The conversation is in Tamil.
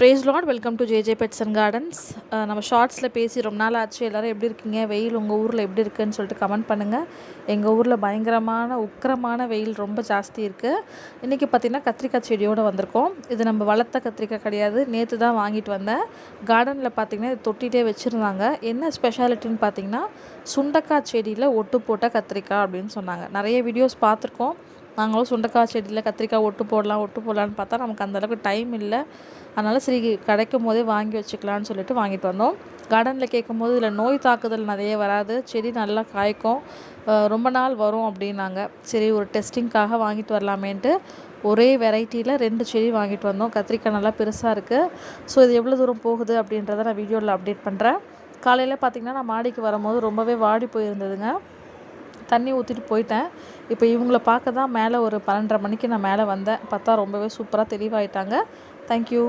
Praise Lord welcome to JJ pets and gardens நம்ம ஷார்ட்ஸில் பேசி ரொம்ப நாள் ஆச்சு. எல்லோரும் எப்படி இருக்கீங்க? வெயில் உங்கள் ஊரில் எப்படி இருக்குன்னு சொல்லிட்டு கமெண்ட் பண்ணுங்கள் எங்கள் ஊரில் பயங்கரமான உக்கிரமான வெயில் ரொம்ப ஜாஸ்தி இருக்குது இன்றைக்கி பார்த்திங்கன்னா கத்திரிக்காய் செடியோடு வந்திருக்கோம். இது நம்ம வளர்த்த கத்திரிக்காய் கிடையாது. நேற்று தான் வாங்கிட்டு வந்தேன். கார்டனில் பார்த்திங்கன்னா இது தொட்டிகிட்டே வச்சுருந்தாங்க. என்ன ஸ்பெஷாலிட்டின்னு பார்த்திங்கன்னா சுண்டக்காய் செடியில் ஒட்டு போட்ட கத்திரிக்காய் அப்படின்னு சொன்னாங்க. நிறைய வீடியோஸ் பார்த்துருக்கோம். நாங்களும் சுண்டைக்காய் செடியில் கத்திரிக்காய் ஒட்டு போடலாம் ஒட்டு போடலான்னு பார்த்தா நமக்கு அந்தளவுக்கு டைம் இல்லை. அதனால் சரி கிடைக்கும் போதே வாங்கி வச்சுக்கலான்னு சொல்லிட்டு வாங்கிட்டு வந்தோம். கார்டனில் கேட்கும் போது இதில் நோய் தாக்குதல் நிறைய வராது. செடி நல்லா காய்க்கும். ரொம்ப நாள் வரும் அப்படின்னாங்க. சரி ஒரு டெஸ்டிங்க்காக வாங்கிட்டு வரலாமேன்ட்டு ஒரே வெரைட்டியில் ரெண்டு செடி வாங்கிட்டு வந்தோம். கத்திரிக்காய் நல்லா பெருசாக இருக்குது ஸோ இது எவ்வளோ தூரம் போகுது அப்படின்றத நான் வீடியோவில் அப்டேட் பண்ணுறேன் காலையில் பார்த்திங்கன்னா நான் மாடிக்கு வரும்போது ரொம்பவே வாடி போயிருந்ததுங்க. தண்ணி ஊற்றிட்டு போயிட்டேன். இப்போ இவங்கள பார்க்க தான் மேலே ஒரு பன்னெண்டரை மணிக்கு நான் மேலே வந்தேன். பார்த்தா ரொம்பவே சூப்பராக தெளிவாயிட்டாங்க. தேங்க்யூ